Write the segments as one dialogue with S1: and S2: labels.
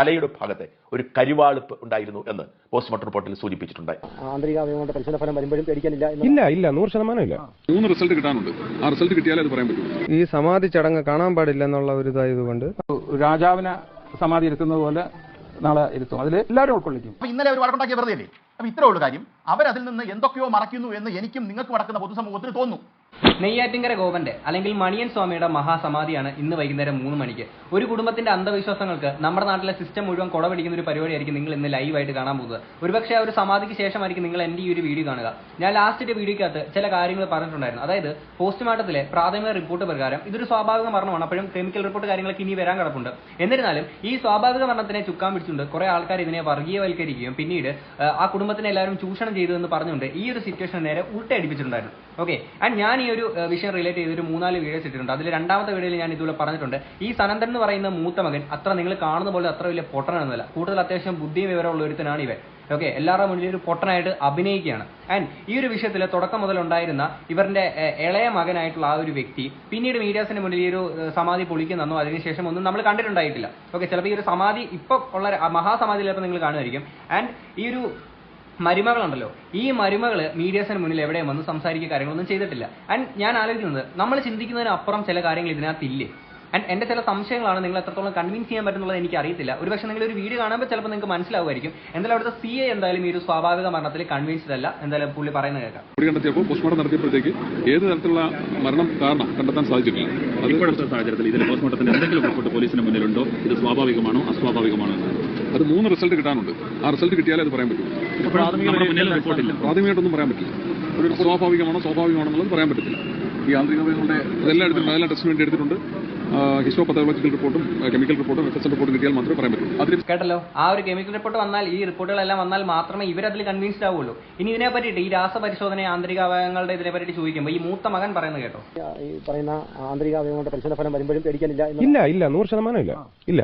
S1: തലയുടെ ഭാഗത്തെ ഒരു കരിവാളിപ്പ് ഉണ്ടായിരുന്നു എന്ന് പോസ്റ്റ്മോർട്ടം റിപ്പോർട്ടിൽ സൂചിപ്പിച്ചിട്ടുണ്ട്.
S2: ആന്തരിക അവയവങ്ങളുടെ പരിശോധന വരുമ്പോഴും പേടിക്കാനില്ല
S3: ഇല്ല ഇല്ല നൂറ് ശതമാനം ഇല്ല.
S4: മൂന്ന് റിസൾട്ട് കിട്ടാനുണ്ട്. ആ റിസൾട്ട് കിട്ടിയാലേ അത് പറയാൻ പറ്റൂ.
S3: ഈ സമാധി ചടങ്ങ് കാണാൻ പാടില്ല എന്നുള്ള ഒരു ഇതായതുകൊണ്ട്
S5: രാജാവിനെ സമാധി ഇരുത്തുന്നത് പോലെ നാളെ ഇരുത്തും. അതിൽ എല്ലാവരും ഉൾക്കൊള്ളിക്കും.
S6: ഇന്നലെ അവർ വഴക്കുണ്ടാക്കിയ വെറുതെ അല്ലേ അപ്പൊ ഇത്രേ ഉള്ളൂ കാര്യം. അവരതിൽ നിന്ന് എന്തൊക്കെയോ മറയ്ക്കുന്നു എന്ന് എനിക്കും നിങ്ങൾക്കും വടക്കുന്ന പൊതുസമൂഹത്തിന് തോന്നുന്നു.
S7: നെയ്യാറ്റിങ്കര ഗോപന്റെ അല്ലെങ്കിൽ മണിയൻ സ്വാമിയുടെ മഹാസമാധിയാണ് ഇന്ന് വൈകുന്നേരം മൂന്ന് മണിക്ക്. ഒരു കുടുംബത്തിന്റെ അന്ധവിശ്വാസങ്ങൾക്ക് നമ്മുടെ നാട്ടിലെ സിസ്റ്റം മുഴുവൻ കുടപിടിക്കുന്ന ഒരു പരിപാടിയായിരിക്കും നിങ്ങൾ ഇന്ന് ലൈവായിട്ട് കാണാൻ പോകുന്നത്. ഒരുപക്ഷെ ആ ഒരു സമാധിക്ക് ശേഷമായിരിക്കും നിങ്ങൾ എന്റെ ഈ ഒരു വീഡിയോ കാണുക. ഞാൻ ലാസ്റ്റ് വീഡിയോക്കകത്ത് ചില കാര്യങ്ങൾ പറഞ്ഞിട്ടുണ്ടായിരുന്നു. അതായത് പോസ്റ്റ്മോർട്ടത്തിലെ പ്രാഥമിക റിപ്പോർട്ട് പ്രകാരം ഇതൊരു സ്വാഭാവിക മരണമാണ്. അപ്പോഴും കെമിക്കൽ റിപ്പോർട്ട് കാര്യങ്ങളൊക്കെ ഇനി വരാൻ കിടപ്പുണ്ട്. എന്നിരുന്നാലും ഈ സ്വാഭാവിക മരണത്തിനെ ചുക്കാൻ പിടിച്ചുകൊണ്ട് കുറെ ആൾക്കാർ ഇതിനെ വർഗീയവൽക്കരിക്കുകയും പിന്നീട് ആ, ആ കുടുംബത്തിനെ എല്ലാവരും ചൂഷണം ചെയ്തു എന്ന് പറഞ്ഞുകൊണ്ട് ഈ ഒരു സിറ്റുവേഷൻ നേരെ ഉൾട്ടടിപ്പിച്ചിട്ടുണ്ടായിരുന്നു. ഓക്കെ ആൻഡ് ഞാൻ ഈ ഒരു വിഷയം റിലേറ്റ് ചെയ്ത് ഒരു മൂന്നാൽ വീഡിയോസ് ഇട്ടിട്ടുണ്ട്. അതിൽ രണ്ടാമത്തെ വീഡിയോയിൽ ഞാൻ ഇതുപോലെ പറഞ്ഞിട്ടുണ്ട്. ഈ സനന്ദൻ എന്ന് പറയുന്ന മൂത്ത മകൻ അത്ര നിങ്ങൾ കാണുന്ന പോലെ അത്ര വലിയ പൊട്ടനൊന്നുമല്ല കൂടുതൽ അത്യാവശ്യം ബുദ്ധിയും വിവരമുള്ള ഒരുത്തനാണ് ഇവൻ. ഓക്കെ എല്ലാവരുടെ മുന്നിൽ ഒരു പൊട്ടനായിട്ട് അഭിനയിക്കുകയാണ്. ആൻഡ് ഈ ഒരു വിഷയത്തിൽ തുടക്കം മുതൽ ഉണ്ടായിരുന്ന ഇവരുടെ ഇളയ മകനായിട്ടുള്ള ആ ഒരു വ്യക്തി പിന്നീട് മീഡിയാസിന് മുന്നിൽ ഈ ഒരു സമാധി പൊളിക്കുന്നോ അതിനുശേഷം ഒന്നും നമ്മൾ കണ്ടിട്ടുണ്ടായിട്ടില്ല. ഓക്കെ ചിലപ്പോൾ ഈ ഒരു സമാധി ഇപ്പൊ ഉള്ള മഹാസമാധി ചിലപ്പോൾ നിങ്ങൾ കാണുമായിരിക്കും. ആൻഡ് ഈ ഒരു മരുമകളുണ്ടല്ലോ. ഈ മരുമകൾ മീഡിയാസിന് മുന്നിൽ എവിടെയും വന്ന് സംസാരിക്കുക കാര്യങ്ങളൊന്നും ചെയ്തിട്ടില്ല. ആൻഡ് ഞാൻ ആലോചിക്കുന്നത് നമ്മൾ ചിന്തിക്കുന്നതിനപ്പുറം ചില കാര്യങ്ങൾ ഇതിനകത്ത് ഇല്ലേ ആൻഡ് എന്റെ ചില സംശയങ്ങളാണ് നിങ്ങൾ എത്രത്തോളം കൺവിൻസ് ചെയ്യാൻ പറ്റുന്നുള്ളത് എനിക്ക് അറിയത്തില്ല ഒരുപക്ഷെ നിങ്ങൾ ഒരു വീഡിയോ കാണുമ്പോൾ ചിലപ്പോൾ നിങ്ങൾക്ക് മനസ്സിലാവുമായിരിക്കും. എന്തായാലും അവിടുത്തെ സി എ എന്തായാലും ഈ ഒരു സ്വാഭാവിക മരണത്തിൽ കൺവിൻസ്ഡ് അല്ല. എന്തായാലും പുള്ളി പറയുന്നത് കേൾക്കാം.
S4: കണ്ടെത്തിയപ്പോൾ പോസ്റ്റ്മോർട്ടം നടത്തിയപ്പോഴത്തേക്ക് ഏത് തരത്തിലുള്ള മരണം കാരണം കണ്ടെത്താൻ സാധിച്ചിട്ടില്ല. അത്
S8: ഇപ്പോഴത്തെ സാഹചര്യത്തിൽ ഇതിൽ പോസ്റ്റ്മോർട്ടത്തിന്റെ എന്തെങ്കിലും റിപ്പോർട്ട് പോലീസിന് മുന്നിലുണ്ടോ? ഇത് സ്വാഭാവികമാണോ അസ്വാഭാവികമാണോ എന്ന്.
S4: അത് മൂന്ന് റിസൾട്ട് കിട്ടാനുണ്ട്. ആ റിസൾട്ട് കിട്ടിയാലേ അത് പറയാൻ പറ്റും.
S8: നമ്മുടെ മുന്നിൽ റിപ്പോർട്ടില്ല
S4: പ്രാഥമികമായിട്ടൊന്നും പറയാൻ പറ്റില്ല. ഒരു സ്വാഭാവികമാണോ സ്വാഭാവികമാണോ എന്നുള്ളത് പറയാൻ പറ്റത്തില്ല. ഈ ആന്തരികവയവങ്ങളുടെ അതെല്ലാം എടുത്തിട്ടുണ്ട് അതെല്ലാം ടെസ്റ്റിന് വേണ്ടി എടുത്തിട്ടുണ്ട്. ഹിസ്റ്റോ പത്തോളജിക്കൽ റിപ്പോർട്ടും കെമിക്കൽ റിപ്പോർട്ടും എഫ് എസ് റിപ്പോർട്ടും കിട്ടിയാൽ മാത്രമേ പറയാൻ പറ്റൂ അതിൽ
S7: കേട്ടല്ലോ? ആ ഒരു കെമിക്കൽ റിപ്പോർട്ട് വന്നാൽ ഈ റിപ്പോർട്ടുകളെല്ലാം വന്നാൽ മാത്രമേ ഇവരതിൽ കൺവിൻസ്ഡ് ആവുള്ളൂ. ഇനി ഇതിനെ പറ്റിയിട്ട് ഈ രാസപരിശോധന ആന്തരിക അവയവങ്ങളുടെ ഇതിനെ പറ്റി ചോദിക്കുമ്പോൾ ഈ മൂത്ത മകൻ പറയുന്നത് കേട്ടോ?
S2: ഈ പറയുന്ന ആന്തരിക അവയവങ്ങളുടെ പരിശോധന ഫലം വരുമ്പോഴും പേടിക്കാനില്ല
S3: ഇല്ല ഇല്ല. നൂറ് ശതമാനം ഇല്ല. ഇല്ല.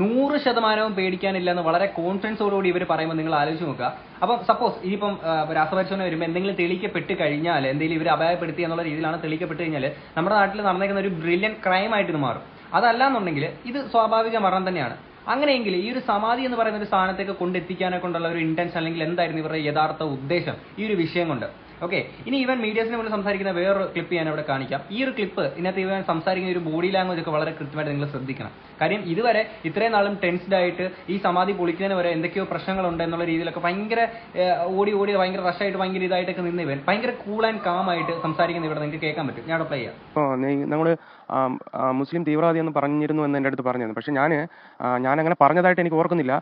S7: നൂറ് ശതമാനവും പേടിക്കാനില്ല എന്ന് വളരെ കോൺഫിഡൻസോടുകൂടി ഇവർ പറയുമ്പോൾ നിങ്ങൾ ആലോചിച്ച് നോക്കുക. അപ്പം സപ്പോസ് ഇനിയിപ്പം രാസപരിശോധന വരുമ്പോൾ എന്തെങ്കിലും തെളിയിക്കപ്പെട്ട് കഴിഞ്ഞാൽ എന്തെങ്കിലും ഇവർ അപായപ്പെടുത്തി എന്നുള്ള രീതിയിലാണ് തെളിയിക്കപ്പെട്ട് കഴിഞ്ഞാൽ നമ്മുടെ നാട്ടിൽ നടന്നേക്കുന്ന ഒരു ബ്രില്യൻ ക്രൈം ആയിട്ട് ഇത് മാറും. അതല്ല എന്നുണ്ടെങ്കിൽ ഇത് സ്വാഭാവിക മരണം തന്നെയാണ്. അങ്ങനെയെങ്കിൽ ഈ ഒരു സമാധി എന്ന് പറയുന്ന ഒരു സ്ഥാനത്തേക്ക് കൊണ്ടെത്തിക്കാനെ കൊണ്ടുള്ള ഒരു ഇന്റൻഷൻ അല്ലെങ്കിൽ എന്തായിരുന്നു ഇവരുടെ യഥാർത്ഥ ഉദ്ദേശം ഈ ഒരു വിഷയം കൊണ്ട്. ഓക്കെ ഇനി ഇവൻ മീഡിയസിനെ മുന്നിൽ സംസാരിക്കുന്ന വേറൊരു ക്ലിപ്പ് ഞാൻ ഇവിടെ കാണിക്കാം. ഈ ഒരു ക്ലിപ്പ് ഇതിനകത്ത് ഇവൻ സംസാരിക്കുന്ന ഒരു ബോഡി ലാംഗ്വേജ് ഒക്കെ വളരെ കൃത്യമായിട്ട് നിങ്ങൾ ശ്രദ്ധിക്കണം. കാര്യം ഇതുവരെ ഇത്രയും നാളും ടെൻസ്ഡ് ആയിട്ട് ഈ സമാധി പൊളിക്കുന്നതിന് വരെ എന്തൊക്കെയോ പ്രശ്നങ്ങളുണ്ട് എന്നുള്ള രീതിയിലൊക്കെ ഭയങ്കര ഓടി ഓടി ഭയങ്കര റഷായിട്ട് ഭയങ്കര ഇതായിട്ടൊക്കെ നിന്ന് ഇവൻ ഭയങ്കര കൂൾ ആൻഡ് കാം ആയിട്ട് സംസാരിക്കുന്ന ഇവിടെ നിങ്ങൾക്ക് കേൾക്കാൻ പറ്റും. ഞാൻ അപ്ലൈ പ്ലേ ചെയ്യാം.
S3: നമ്മൾ മുസ്ലിം തീവ്രവാദി എന്ന് പറഞ്ഞിരുന്നു എന്ന് എന്റെ അടുത്ത് പറഞ്ഞിരുന്നു. പക്ഷെ ഞാൻ ഞാൻ അങ്ങനെ പറഞ്ഞതായിട്ട് എനിക്ക് ഓർക്കുന്നില്ല.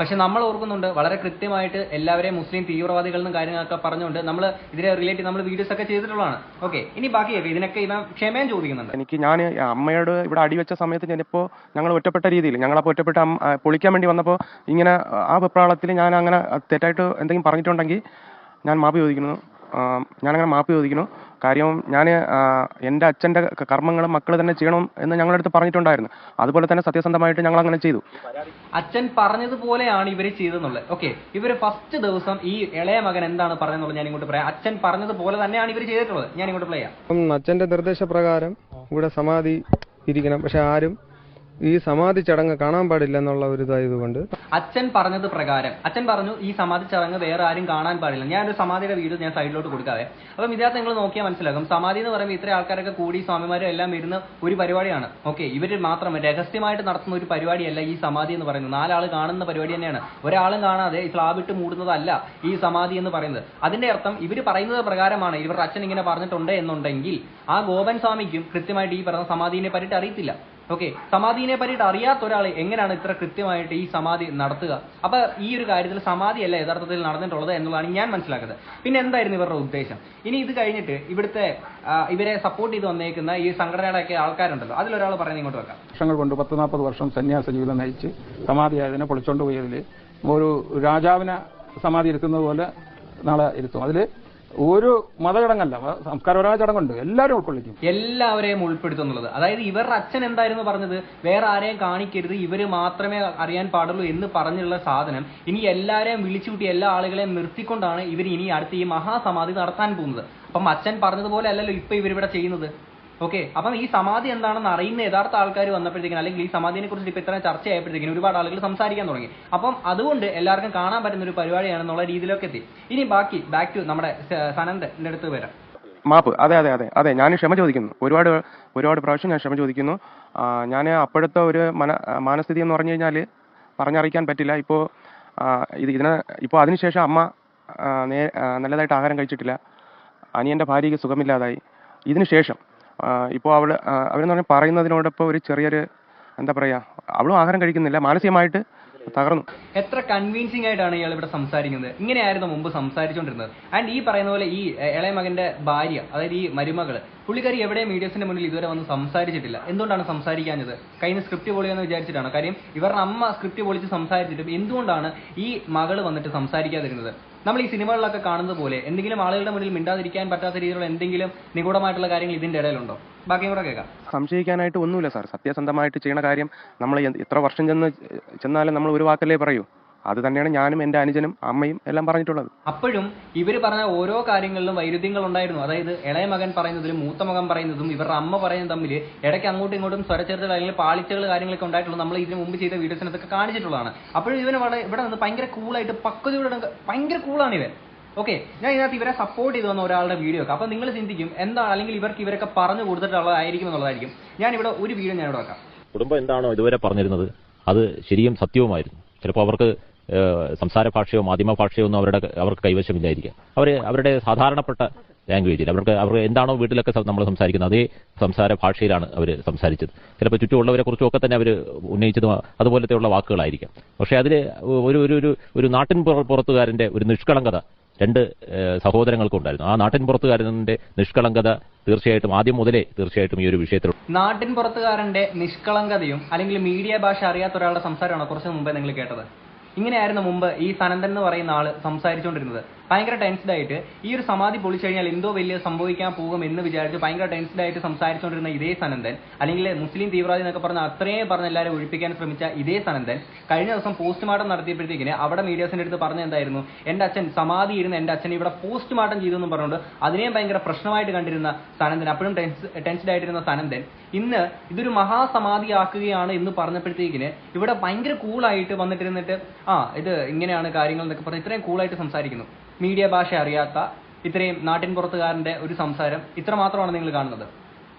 S3: പക്ഷേ
S7: നമ്മൾ ഓർക്കുന്നുണ്ട് വളരെ കൃത്യമായിട്ട് എല്ലാവരെയും മുസ്ലിം തീവ്രവാദികൾ എന്നും കാര്യങ്ങളൊക്കെ പറഞ്ഞുകൊണ്ട് നമ്മൾ ഇതിനെ റിലേറ്റ് നമ്മൾ വീഡിയോസ് ഒക്കെ ചെയ്തിട്ടുള്ളതാണ്. ഓക്കെ ഇനി ബാക്കി ഇതിനൊക്കെ ഇവൻ ക്ഷമയും ചോദിക്കുന്നുണ്ട്.
S3: എനിക്ക് ഞാൻ അമ്മയോട് ഇവിടെ അടിവെച്ച സമയത്ത് ഞാനിപ്പോൾ ഞങ്ങൾ ഒറ്റപ്പെട്ട രീതിയിൽ ഞങ്ങളപ്പോൾ ഒറ്റപ്പെട്ട പൊളിക്കാൻ വേണ്ടി വന്നപ്പോൾ ഇങ്ങനെ ആ വെപ്രാളത്തിൽ ഞാൻ അങ്ങനെ തെറ്റായിട്ട് എന്തെങ്കിലും പറഞ്ഞിട്ടുണ്ടെങ്കിൽ ഞാൻ മാപ്പ് ചോദിക്കുന്നു. ഞാനങ്ങനെ മാപ്പ് ചോദിക്കുന്നു. കാര്യം ഞാൻ എന്റെ അച്ഛന്റെ കർമ്മങ്ങൾ മക്കൾ തന്നെ ചെയ്യണം എന്ന് ഞങ്ങളുടെ അടുത്ത് പറഞ്ഞിട്ടുണ്ടായിരുന്നു. അതുപോലെ തന്നെ സത്യസന്ധമായിട്ട് ഞങ്ങൾ അങ്ങനെ ചെയ്തു.
S7: അച്ഛൻ പറഞ്ഞതുപോലെയാണ് ഇവർ ചെയ്തെന്നുള്ളത് ഓക്കെ ഇവർ ഫസ്റ്റ് ദിവസം ഈ ഇളയ മകൻ എന്താണ് പറഞ്ഞതെന്നുള്ളത് ഞാൻ ഇങ്ങോട്ട് പറയാം. അച്ഛൻ പറഞ്ഞതുപോലെ തന്നെയാണ് ഇവർ ചെയ്തിട്ടുള്ളത്. ഞാൻ ഇങ്ങോട്ട് പ്ലേ ചെയ്യാം.
S3: അച്ഛന്റെ നിർദ്ദേശപ്രകാരം ഇവിടെ സമാധി ഇരിക്കണം. പക്ഷെ ആരും ഈ സമാധി ചടങ്ങ് കാണാൻ പാടില്ല എന്നുള്ള ഒരു ഇതായതുകൊണ്ട്.
S7: അച്ഛൻ പറഞ്ഞത് പ്രകാരം. അച്ഛൻ പറഞ്ഞു ഈ സമാധി ചടങ്ങ് വേറെ ആരും കാണാൻ പാടില്ല. ഞാൻ ഒരു സമാധിയുടെ വീഡിയോ ഞാൻ സൈഡിലോട്ട് കൊടുക്കാതെ അപ്പം ഇതിനകത്ത് നിങ്ങൾ നോക്കിയാൽ മനസ്സിലാകും. സമാധി എന്ന് പറയുമ്പോൾ ഇത്ര ആൾക്കാരൊക്കെ കൂടി സ്വാമിമാരും എല്ലാം ഇരുന്ന് ഒരു പരിപാടിയാണ്. ഓക്കെ ഇവർ മാത്രം രഹസ്യമായിട്ട് നടത്തുന്ന ഒരു പരിപാടിയല്ല ഈ സമാധി എന്ന് പറയുന്നത്. നാലാൾ കാണുന്ന പരിപാടി തന്നെയാണ്. ഒരാളും കാണാതെ സ്ലാബിട്ട് മൂടുന്നതല്ല ഈ സമാധി എന്ന് പറയുന്നത്. അതിന്റെ അർത്ഥം ഇവർ പറയുന്നത് പ്രകാരമാണ്. ഇവരുടെ അച്ഛൻ ഇങ്ങനെ പറഞ്ഞിട്ടുണ്ട് എന്നുണ്ടെങ്കിൽ ആ ഗോപൻ സ്വാമിക്കും കൃത്യമായിട്ട് ഈ പറഞ്ഞ സമാധിനെ പറ്റിയിട്ട് അറിയത്തില്ല. ഓക്കെ സമാധിനെ പറ്റിയിട്ട് അറിയാത്ത ഒരാൾ എങ്ങനെയാണ് ഇത്ര കൃത്യമായിട്ട് ഈ സമാധി നടത്തുക? അപ്പൊ ഈ ഒരു കാര്യത്തിൽ സമാധിയല്ല യഥാർത്ഥത്തിൽ നടന്നിട്ടുള്ളത് എന്നുള്ളതാണ് ഞാൻ മനസ്സിലാക്കുന്നത്. പിന്നെ എന്തായിരുന്നു ഇവരുടെ ഉദ്ദേശം? ഇനി ഇത് കഴിഞ്ഞിട്ട് ഇവിടുത്തെ ഇവരെ സപ്പോർട്ട് ചെയ്ത് വന്നേക്കുന്ന ഈ സംഘടനയുടെ ഒക്കെ ആൾക്കാരുണ്ടല്ലോ അതിലൊരാൾ പറയുന്നത് ഇങ്ങോട്ട് വെക്കാം.
S5: വർഷങ്ങൾ കൊണ്ട് പത്ത് നാൽപ്പത് വർഷം സന്യാസ ജീവിതം നയിച്ച് സമാധിയായതിനെ പൊളിച്ചോണ്ട് പോയതിൽ ഒരു രാജാവിനെ സമാധി ഇരുത്തുന്നത് പോലെ നാളെ ഇരുത്തും. അതിൽ ഒരു മതചടങ്ങല്ല സംസ്കാരപരമായ ചടങ്ങുണ്ട്. എല്ലാവരും ഉൾക്കൊള്ളിക്കും.
S7: എല്ലാവരെയും ഉൾപ്പെടുത്തുന്നുള്ളത് അതായത് ഇവരുടെ അച്ഛൻ എന്തായിരുന്നു പറഞ്ഞത്? വേറെ ആരെയും കാണിക്കരുത് ഇവർ മാത്രമേ അറിയാൻ പാടുള്ളൂ എന്ന് പറഞ്ഞുള്ള സാധനം ഇനി എല്ലാവരെയും വിളിച്ചുകൂട്ടി എല്ലാ ആളുകളെയും നിർത്തിക്കൊണ്ടാണ് ഇവർ ഇനി അടുത്ത് ഈ മഹാസമാധി നടത്താൻ പോകുന്നത്. അപ്പം അച്ഛൻ പറഞ്ഞതുപോലെ അല്ലല്ലോ ഇപ്പൊ ഇവരിവിടെ ചെയ്യുന്നത്. ഓക്കെ അപ്പം ഈ സമാധി എന്താണെന്ന് അറിയുന്ന യഥാർത്ഥ ആൾക്കാർ വന്നപ്പോഴത്തേക്കും അല്ലെങ്കിൽ ഈ സമാധിനെ കുറിച്ച് ഇപ്പൊ ഇത്ര ചർച്ച ആയപ്പോഴത്തേക്കും ഒരുപാട് ആളുകൾ സംസാരിക്കാൻ തുടങ്ങി. അപ്പം അതുകൊണ്ട് എല്ലാവർക്കും കാണാൻ പറ്റുന്ന ഒരു പരിപാടിയാണെന്നുള്ള രീതിയിലൊക്കെ എത്തി. ഇനി ബാക്കി ബാക്ക് ടു നമ്മുടെ സനന്ദന്റെ അടുത്ത് വരാം.
S3: മാപ്പ് അതെ അതെ അതെ അതെ ഞാൻ ക്ഷമ ചോദിക്കുന്നു. ഒരുപാട് ഒരുപാട് പ്രാവശ്യം ഞാൻ ക്ഷമ ചോദിക്കുന്നു. ഞാൻ അപ്പോഴത്തെ ഒരു മന മാനസ്ഥിതി എന്ന് പറഞ്ഞു കഴിഞ്ഞാൽ പറഞ്ഞറിയിക്കാൻ പറ്റില്ല. ഇപ്പോൾ ഇത് ഇതിന് ഇപ്പോൾ അതിനുശേഷം അമ്മ നേ നല്ലതായിട്ട് ആഹാരം കഴിച്ചിട്ടില്ല. അനിയന്റെ ഭാര്യയ്ക്ക് സുഖമില്ലാതായി. ഇതിന് ശേഷം ഇപ്പോൾ അവൾ അവരെന്ന് പറഞ്ഞാൽ പറയുന്നതിനോടൊപ്പം ഒരു ചെറിയൊരു എന്താ പറയുക അവളും ആഹാരം കഴിക്കുന്നില്ല മാനസികമായിട്ട് തകർന്നു.
S7: എത്ര കൺവിൻസിംഗ് ആയിട്ടാണ് ഇയാൾ ഇവിടെ സംസാരിക്കുന്നത്? ഇങ്ങനെയായിരുന്നു മുമ്പ് സംസാരിച്ചുകൊണ്ടിരുന്നത് ആൻഡ് ഈ പറയുന്ന പോലെ ഈ ഇളയ മകന്റെ ഭാര്യ അതായത് ഈ മരുമകൾ പുള്ളിക്കാരി എവിടെ മീഡിയസിന്റെ മുന്നിൽ ഇതുവരെ വന്ന് സംസാരിച്ചിട്ടില്ല. എന്തുകൊണ്ടാണ് സംസാരിക്കാഞ്ഞത്? കഴിഞ്ഞ സ്ക്രിപ്റ്റ് പൊളിയെന്ന് വിചാരിച്ചിട്ടാണ്? കാര്യം ഇവരുടെ അമ്മ സ്ക്രിപ്റ്റ് പൊളിച്ച് സംസാരിച്ചിട്ടും എന്തുകൊണ്ടാണ് ഈ മകൾ വന്നിട്ട് സംസാരിക്കാതിരുന്നത്? നമ്മൾ ഈ സിനിമകളിലൊക്കെ കാണുന്നത് പോലെ എന്തെങ്കിലും ആളുകളുടെ മുന്നിൽ മിണ്ടാതിരിക്കാൻ പറ്റാത്ത രീതിയിലുള്ള എന്തെങ്കിലും നിഗൂഢമായിട്ടുള്ള കാര്യങ്ങൾ ഇതിന്റെ ഇടയിലുണ്ടോ? ബാക്കിയും കൂടെ കേൾക്കാം.
S3: സംശയിക്കാനായിട്ട് ഒന്നുമില്ല സാർ സത്യസന്ധമായിട്ട് ചെയ്യുന്ന കാര്യം നമ്മൾ എത്ര വർഷം ചെന്ന് ചെന്നാലും നമ്മൾ ഒരു വാക്കല്ലേ പറയൂ. അത് തന്നെയാണ് ഞാനും എന്റെ അനുജനും അമ്മയും എല്ലാം പറഞ്ഞിട്ടുള്ളത്.
S7: അപ്പോഴും ഇവർ പറഞ്ഞ ഓരോ കാര്യങ്ങളിലും വൈരുദ്ധ്യങ്ങൾ ഉണ്ടായിരുന്നു. അതായത് ഇളയ മകൻ പറയുന്നതിലും മൂത്ത മകൻ പറയുന്നതും ഇവരുടെ അമ്മ പറയുന്നത് തമ്മിൽ ഇടയ്ക്ക് അങ്ങോട്ടും ഇങ്ങോട്ടും സ്വരച്ചേർത്തൽ അല്ലെങ്കിൽ പാളിച്ചകൾ കാര്യങ്ങളൊക്കെ ഉണ്ടായിട്ടുള്ളത് നമ്മൾ ഇതിന് മുമ്പ് ചെയ്ത വീഡിയോസിനൊക്കെ കാണിച്ചിട്ടുള്ളതാണ്. അപ്പോഴും ഇവന് വളരെ ഇവിടെ നിന്ന് ഭയങ്കര കൂളായിട്ട് പക്വതയോടെ ഭയങ്കര കൂളാണ് ഇവൻ. ഓക്കെ ഞാൻ ഇതിനകത്ത് ഇവരെ സപ്പോർട്ട് ചെയ്തു വന്ന ഒരാളുടെ വീഡിയോ ഒക്കെ. അപ്പൊ നിങ്ങൾ ചിന്തിക്കും എന്താണ് അല്ലെങ്കിൽ ഇവർക്ക് ഇവരൊക്കെ പറഞ്ഞു കൊടുത്തിട്ടുള്ളതായിരിക്കും എന്നുള്ളതായിരിക്കും. ഞാൻ ഇവിടെ ഒരു വീഡിയോ ഞാൻ ഇവിടെ വെക്കാം.
S8: കുടുംബം എന്താണോ ഇതുവരെ പറഞ്ഞിരുന്നത് അത് ശരിയും സത്യവുമായിരുന്നു. ചിലപ്പോൾ അവർക്ക് സംസാര ഭാഷയോ മാധ്യമ ഭാഷയോ ഒന്നും അവരുടെ അവർക്ക് കൈവശമില്ലായിരിക്കാം. അവർ അവരുടെ സാധാരണപ്പെട്ട ലാംഗ്വേജിൽ അവർക്ക് അവർ എന്താണോ വീട്ടിലൊക്കെ നമ്മൾ സംസാരിക്കുന്നത് അതേ സംസാര ഭാഷയിലാണ് അവർ സംസാരിച്ചത്. ചിലപ്പോൾ ചുറ്റുമുള്ളവരെ കുറിച്ചൊക്കെ തന്നെ അവർ ഉന്നയിച്ചത് അതുപോലത്തെയുള്ള വാക്കുകളായിരിക്കാം. പക്ഷേ അതിൽ ഒരു ഒരു ഒരു നാട്ടിൻ പുറത്തുകാരന്റെ ഒരു നിഷ്കളങ്കത രണ്ട് സഹോദരങ്ങൾക്കുണ്ടായിരുന്നു ആ നാട്ടിൻ പുറത്തുകാരന്റെ നിഷ്കളങ്കത തീർച്ചയായിട്ടും ആദ്യം മുതലേ തീർച്ചയായിട്ടും ഈ ഒരു വിഷയത്തിൽ
S7: നാട്ടിൻ പുറത്തുകാരന്റെ നിഷ്കളങ്കതയും അല്ലെങ്കിൽ മീഡിയ ഭാഷ അറിയാത്ത ഒരാളുടെ സംസാരമാണോ കുറച്ച് മുമ്പേ നിങ്ങൾ കേട്ടത്? ഇങ്ങനെയായിരുന്നു മുമ്പ് ഈ സനന്ദൻ എന്ന് പറയുന്ന ആൾ സംസാരിച്ചുകൊണ്ടിരുന്നത്. ഭയങ്കര ടെൻസ്ഡ് ആയിട്ട് ഈ ഒരു സമാധി പൊളിച്ചു കഴിഞ്ഞാൽ എന്തോ വലിയ സംഭവിക്കാൻ പോകും എന്ന് വിചാരിച്ച് ഭയങ്കര ടെൻസ്ഡ് ആയിട്ട് സംസാരിച്ചുകൊണ്ടിരുന്ന ഇതേ സനന്ദൻ അല്ലെങ്കിൽ മുസ്ലിം തീവ്രവാദി എന്നൊക്കെ പറഞ്ഞ അത്രയും പറഞ്ഞ് എല്ലാവരും ഒഴിപ്പിക്കാൻ ശ്രമിച്ച ഇതേ സനന്ദൻ കഴിഞ്ഞ ദിവസം പോസ്റ്റ്മോർട്ടം നടത്തിയപ്പോഴത്തേക്കിന് അവിടെ മീഡിയാസിന്റെ അടുത്ത് പറഞ്ഞ എന്തായിരുന്നു? എന്റെ അച്ഛൻ സമാധി ഇരുന്ന എന്റെ അച്ഛൻ ഇവിടെ പോസ്റ്റ്മോർട്ടം ചെയ്തു എന്ന് പറഞ്ഞുകൊണ്ട് അതിനെയും ഭയങ്കര പ്രശ്നമായിട്ട് കണ്ടിരുന്ന സനന്ദൻ അപ്പോഴും ടെൻസ്ഡ് ആയിട്ടിരുന്ന സനന്ദൻ ഇന്ന് ഇതൊരു മഹാസമാധിയാക്കുകയാണ് എന്ന് പറഞ്ഞപ്പോഴത്തേക്കിന് ഇവിടെ ഭയങ്കര കൂളായിട്ട് വന്നിട്ടിരുന്നിട്ട് ആ ഇത് ഇങ്ങനെയാണ് കാര്യങ്ങൾ എന്നൊക്കെ പറഞ്ഞ് ഇത്രയും കൂളായിട്ട് സംസാരിക്കുന്നു. മീഡിയ ഭാഷ അറിയാത്ത ഇത്രയും നാട്ടിൻ പുറത്തുകാരന്റെ ഒരു സംസാരം ഇത്ര മാത്രമാണ് നിങ്ങൾ കാണുന്നത്.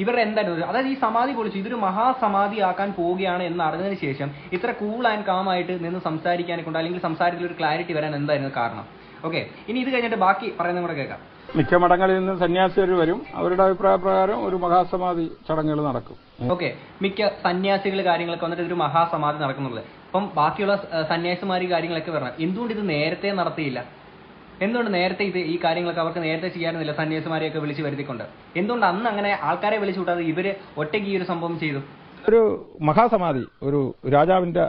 S7: ഇവരുടെ എന്തായിരുന്നു അതായത് ഈ സമാധി പൊളിച്ചു ഇതൊരു മഹാസമാധി ആക്കാൻ പോവുകയാണ് എന്ന് അറിഞ്ഞതിന് ശേഷം ഇത്ര കൂൾ ആൻഡ് കാം ആയിട്ട് നിന്ന് സംസാരിക്കാനെ കൊണ്ട് അല്ലെങ്കിൽ സംസാരത്തിൽ ഒരു ക്ലാരിറ്റി വരാൻ എന്തായിരുന്നു കാരണം. ഓക്കെ ഇനി ഇത് കഴിഞ്ഞിട്ട് ബാക്കി പറയുന്നത് കൂടെ കേൾക്കാം.
S5: മിക്ക മഠങ്ങളിൽ നിന്ന് സന്യാസികൾ വരും. അവരുടെ അഭിപ്രായ പ്രകാരം ഒരു മഹാസമാധി ചടങ്ങുകൾ നടക്കും.
S7: ഓക്കെ മിക്ക സന്യാസികൾ കാര്യങ്ങളൊക്കെ വന്നിട്ട് ഇതൊരു മഹാസമാധി നടക്കുന്നുള്ളത് അപ്പം ബാക്കിയുള്ള സന്യാസിമാര് കാര്യങ്ങളൊക്കെ വരണം. എന്തുകൊണ്ട് ഇത് നേരത്തെ നടത്തിയില്ല? എന്തുകൊണ്ട് നേരത്തെ ഇത് ഈ കാര്യങ്ങളൊക്കെ അവർക്ക് നേരത്തെ ചെയ്യാറുന്നില്ല സന്യാസിമാരെയൊക്കെ വിളിച്ച് വരുത്തിക്കൊണ്ട്. എന്തുകൊണ്ട് അന്ന് അങ്ങനെ ആൾക്കാരെ വിളിച്ചു വിട്ടാതെ ഇവർ ഒറ്റയ്ക്ക് ഈ ഒരു സംഭവം ചെയ്തു?
S5: ഒരു മഹാസമാധി ഒരു രാജാവിന്റെ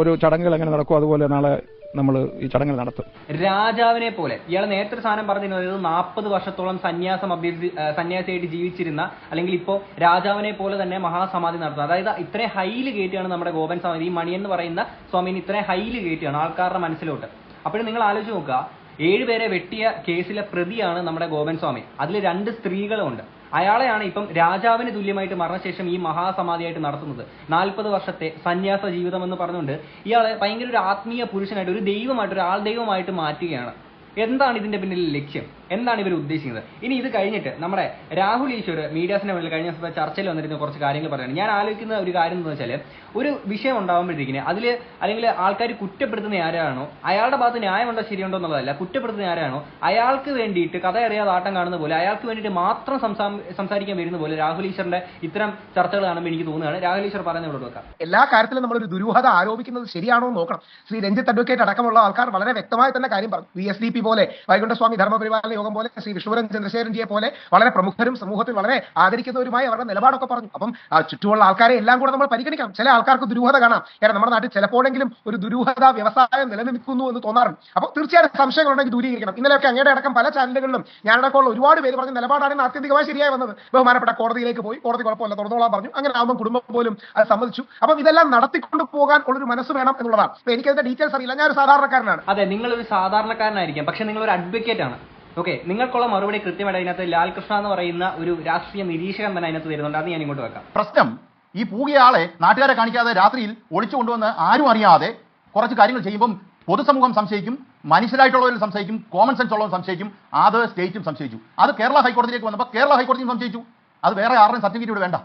S5: ഒരു ചടങ്ങുകൾ എങ്ങനെ നടക്കും അതുപോലെ നാളെ നമ്മൾ ഈ ചടങ്ങുകൾ നടത്തും.
S7: രാജാവിനെ പോലെ. ഇയാൾ നേരത്തെ സാധനം പറഞ്ഞിരുന്നത് നാൽപ്പത് വർഷത്തോളം സന്യാസം അഭ്യർത്ഥി സന്യാസിയായിട്ട് ജീവിച്ചിരുന്ന അല്ലെങ്കിൽ ഇപ്പോ രാജാവിനെ പോലെ തന്നെ മഹാസമാധി നടത്തുന്നത്. അതായത് ഇത്രയും ഹൈൽ കയറ്റിയാണ് നമ്മുടെ ഗോപൻ സമാധി ഈ മണിയൻ എന്ന് പറയുന്ന സ്വാമിന് ഇത്രയും ഹൈൽ കയറ്റിയാണ് ആൾക്കാരുടെ മനസ്സിലോട്ട്. അപ്പോഴും നിങ്ങൾ ആലോചിച്ച് നോക്കുക ഏഴുപേരെ വെട്ടിയ കേസിലെ പ്രതിയാണ് നമ്മുടെ ഗോപൻ സ്വാമി അതിൽ രണ്ട് സ്ത്രീകളുമുണ്ട് അയാളെയാണ് ഇപ്പം രാജാവിന് തുല്യമായിട്ട് മരണശേഷം ഈ മഹാസമാധിയായിട്ട് നടത്തുന്നത്. നാൽപ്പത് വർഷത്തെ സന്യാസ ജീവിതം എന്ന് പറഞ്ഞുകൊണ്ട് ഇയാളെ ഭയങ്കര ഒരു ആത്മീയ പുരുഷനായിട്ട് ഒരു ദൈവമായിട്ട് ഒരു ആൾ ദൈവമായിട്ട് മാറ്റുകയാണ്. എന്താണ് ഇതിന്റെ പിന്നിലെ ലക്ഷ്യം? എന്താണ് ഇവർ ഉദ്ദേശിക്കുന്നത്? ഇനി ഇത് കഴിഞ്ഞിട്ട് നമ്മുടെ രാഹുൽ ഈശ്വർ മീഡിയാസിന്റെ മുന്നിൽ കഴിഞ്ഞ ദിവസം ചർച്ചയിൽ വന്നിരുന്ന കുറച്ച് കാര്യങ്ങൾ പറയുന്നത് ഞാൻ ആലോചിക്കുന്ന ഒരു കാര്യം എന്ന് വെച്ചാൽ ഒരു വിഷയം ഉണ്ടാകുമ്പോഴത്തേക്കിന് അതിൽ അല്ലെങ്കിൽ ആൾക്കാർ കുറ്റപ്പെടുത്തുന്ന ആരാണോ അയാളുടെ ഭാഗത്ത് ന്യായമുണ്ടോ ശരിയുണ്ടോ എന്നുള്ളതല്ല കുറ്റപ്പെടുത്തുന്ന ആരാണോ അയാൾക്ക് വേണ്ടിയിട്ട് കഥ അറിയാതെ ആട്ടം കാണുന്ന പോലെ അയാൾക്ക് വേണ്ടിയിട്ട് മാത്രം സംസാ- സംസാരിക്കാൻ വരുന്ന പോലെ രാഹുൽ ഈശ്വറിന്റെ ഇത്തരം ചർച്ചകൾ കാണുമ്പോൾ എനിക്ക് തോന്നുകയാണ്. രാഹുൽ ഈശ്വർ പറയുന്നത് ഇവിടെ വെക്കാം.
S9: എല്ലാ കാര്യത്തിലും നമ്മൾ ഒരു ദുരൂഹത ആരോപിക്കുന്നത് ശരിയാണോ നോക്കണം. ശ്രീ രഞ്ജിത്ത് അഡ്വക്കേറ്റ് അടക്കമുള്ള ആൾക്കാർ വളരെ വ്യക്തമായി തന്നെ കാര്യം പറഞ്ഞു. വി എസ് ഡി പി പോലെ വൈകുണ്ഠസ്വാമി ധർമ്മപരിപാലന യോഗം പോലെ ശ്രീ വിഷ്ണുവരൻ ചന്ദ്രശേഖരൻജിയെ പോലെ വളരെ പ്രമുഖരും സമൂഹത്തിൽ വളരെ ആദരിക്കുന്നവരുമായി അവരുടെ നിലപാടൊക്കെ പറഞ്ഞു. അപ്പം ചുറ്റുമുള്ള ആൾക്കാരെ എല്ലാം കൂടെ നമ്മൾ പരിഗണിക്കാം. ചില ആൾക്കാർക്ക് ദുരൂഹത കാണാം. കാരണം നമ്മുടെ നാട്ടിൽ ചിലപ്പോഴെങ്കിലും ഒരു ദുരൂഹത വ്യവസായം നിലനിൽക്കുന്നു എന്ന് തോന്നാറുണ്ട്. അപ്പോൾ തീർച്ചയായും സംശയങ്ങളുണ്ടെങ്കിൽ ദൂരീകരിക്കണം. ഇന്നലെയൊക്കെ അങ്ങയുടെ അടക്കം പല ചാനലുകളിലും ഞാനടക്കമുള്ള ഒരുപാട് പേര് പറഞ്ഞ നിലപാടാണ് ആത്യന്തികമായി ശരിയായി വന്നത്. ബഹുമാനപ്പെട്ട കോടതിയിലേക്ക് പോയി. കോടതി കുഴപ്പമില്ല തുറന്നോളാൻ പറഞ്ഞു. അങ്ങനെ ആകുമ്പോൾ കുടുംബം പോലും അത് സമ്മതിച്ചു. അപ്പം ഇതെല്ലാം നടത്തിക്കൊണ്ട് പോകാൻ ഉള്ളൊരു മനസ്സ് വേണം എന്നുള്ളതാണ്. എനിക്കതിന്റെ ഡീറ്റെയിൽസ് അറിയില്ല. ഞാൻ ഒരു സാധാരണക്കാരനാണ്.
S7: അതെ നിങ്ങൾ ഒരു സാധാരണക്കാരനായിരിക്കാം. പക്ഷെ നിങ്ങൾ ഒരു അഡ്വക്കേറ്റ് ആണ്. ഓക്കെ നിങ്ങൾക്കുള്ള മറുപടി കൃത്യമായിട്ട് അതിനകത്ത് ലാൽകൃഷ്ണ എന്ന് പറയുന്ന ഒരു രാഷ്ട്രീയ നിരീക്ഷകൻ തന്നെ അതിനകത്ത് വരുന്നുണ്ട്. അത് ഞാൻ ഇങ്ങോട്ട് വെക്കാം.
S6: പ്രശ്നം ഈ പൂകിയ ആളെ നാട്ടുകാരെ കാണിക്കാതെ രാത്രിയിൽ ഒളിച്ചു കൊണ്ടുവന്ന് ആരും അറിയാതെ കുറച്ച് കാര്യങ്ങൾ ചെയ്യുമ്പം പൊതുസമൂഹം സംശയിക്കും മനുഷ്യരായിട്ടുള്ളവരിൽ സംശയിക്കും കോമൺ സെൻസ് ഉള്ളവരും സംശയിക്കും അത് സ്റ്റേറ്റും സംശയിച്ചു. അത് കേരള ഹൈക്കോടതിയിലേക്ക് വന്നപ്പോൾ കേരള ഹൈക്കോടതിയും സംശയിച്ചു. അത് വേറെ ആരുടെയും സർട്ടിഫിക്കറ്റ് ഇവിടെ വേണ്ട.